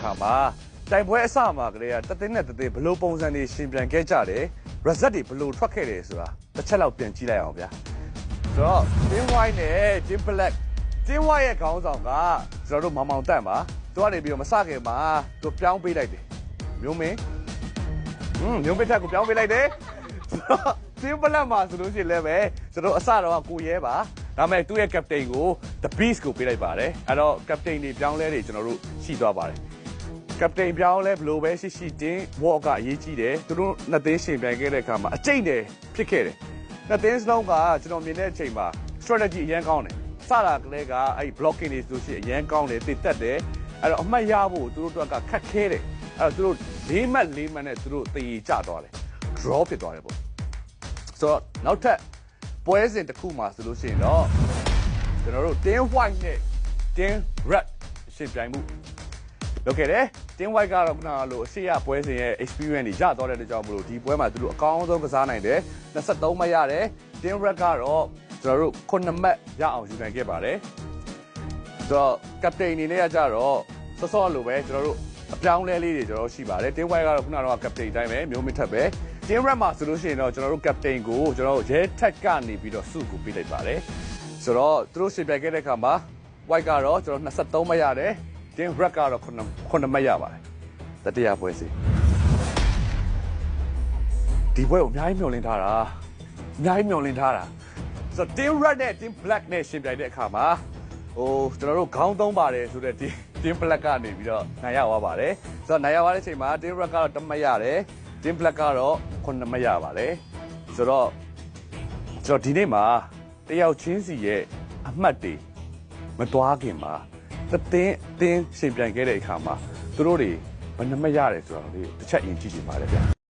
ခါမှာတိုင်ပွဲအစမှာကလေးကတသိန်းနဲ့တသိန်းဘလို့ပုံစံတွေရှင်ပြန်ခဲ့ကြတယ် result တွေဘလို့ထွက်ခဲ့တယ်ဆိုတာတစ်ချက်လောက်ပြန်ကြည့်လိုက်အောင်ဗျာဆိုတော့ team white နဲ့ team black team white ရဲ့ခေါင်းဆောင်ကကျွန်တော်တို့မောင်မောင်တက်ပါသူကနေပြီးတော့မစခင်မှာသူပြောင်းပေးလိုက်တယ်မျိုးမင်းဟွန်းမျိုးမင်းထက်ကိုပြောင်းပေးလိုက်တယ်ဆိုတော့ team black မှာဆိုလို့ရှိရင်လည်းပဲကျွန်တော်အစတော့ကကိုရဲပါဒါပေမဲ့သူ့ရဲ့ captain ကို the beast ကိုပေးလိုက်ပါတယ်အဲ့တော့ captain တွေပြောင်းလဲတွေကျွန်တော်တို့ရှိသွားပါတယ် ကပတိန်ပြောင်းလဲဘလို့ပဲရှိရှိတင်းဝေါ့ကအရေးကြီးတယ်သူတို့နှစ်သိန်းရှင်ပြိုင်ခဲ့တဲ့အခါမှာအကျိတ်တယ်ဖြစ်ခဲ့တယ်နှစ်သိန်းစလုံးကကျွန်တော်မြင်တဲ့အချိန်မှာ strategy အရန်ကောင်းတယ်စတာကလေးကအဲ့ blocking တွေဆိုရှင်အရန်ကောင်းတယ်တည်တက်တယ်အဲ့တော့အမှတ်ရဖို့သူတို့တို့ကခက်ခဲတယ်အဲ့တော့သူတို့၄မှတ်၄မှတ်နဲ့သူတို့တည်ကြသွားတယ် draw ဖြစ်သွားတယ်ပေါ့ဆိုတော့နောက်ထပ်ပွဲစဉ်တစ်ခုမှာဆိုလို့ရှိရင်တော့ကျွန်တော်တို့ tin white နဲ့ tin red ရှင်ပြိုင်မှု လုပ်ခဲ့တယ်။ Team White ကတော့ခုနကလိုအရှိရပွဲစဉ်ရဲ့ experience တွေရသွားတဲ့အတွက်ကြောင့်မလို့ဒီပွဲမှာသူတို့အကောင်းဆုံးကစားနိုင်တယ်။23မှတ်ရတယ်။ Team Red ကတော့ကျွန်တော်တို့9မှတ်ရအောင်ယူနိုင်ခဲ့ပါတယ်။ဆိုတော့ captain အနေနဲ့ကကြတော့စောစောလိုပဲကျွန်တော်တို့အပြောင်းလဲလေးတွေကျွန်တော်ရှိပါတယ်။ Team White ကတော့ခုနကတော့ captain အတိုင်းပဲမျိုးမထက်ပဲ Team Red မှာဆိုလို့ရှိရင်တော့ကျွန်တော်တို့ captain ကိုကျွန်တော်တို့ရဲထက်ကနေပြီးတော့စုကိုပေးလိုက်ပါတယ်။ဆိုတော့သူတို့ရှင်ပြိုင်ခဲ့တဲ့အခါမှာ white ကတော့ကျွန်တော်23မှတ်ရတယ်။ team red ကတော့9 9မှတ်ရပါတယ်။တတိယပွဲစီဒီပွဲကိုအများကြီးမျှော်လင့်ထားတာအများကြီးမျှော်လင့်ထားတာဆိုတော့ team red နဲ့ team black နဲ့ရှင်ပြိုင်တဲ့အခါမှာဟိုကျွန်တော်တို့ခေါင်းသုံးပါတယ်ဆိုတဲ့ team team black ကနေပြီးတော့နိုင်ရသွားပါတယ်ဆိုတော့နိုင်ရသွားတဲ့အချိန်မှာ team red ကတော့1မှတ်ရတယ် team black ကတော့9မှတ်ရပါတယ်ဆိုတော့ကျွန်တော်ဒီနေ့မှာတယောက်ချင်းစီရဲ့အမှတ်တွေမတွားခင်မှာ သတင်းအတင်းရှင်ပြိုင်ခဲ့တဲ့အခါမှာသူတို့တွေဘယ်နှမရတယ်ဆိုတော့လေတစ်ချက်အရင်ကြည့်ကြည့်ပါလေဗျာ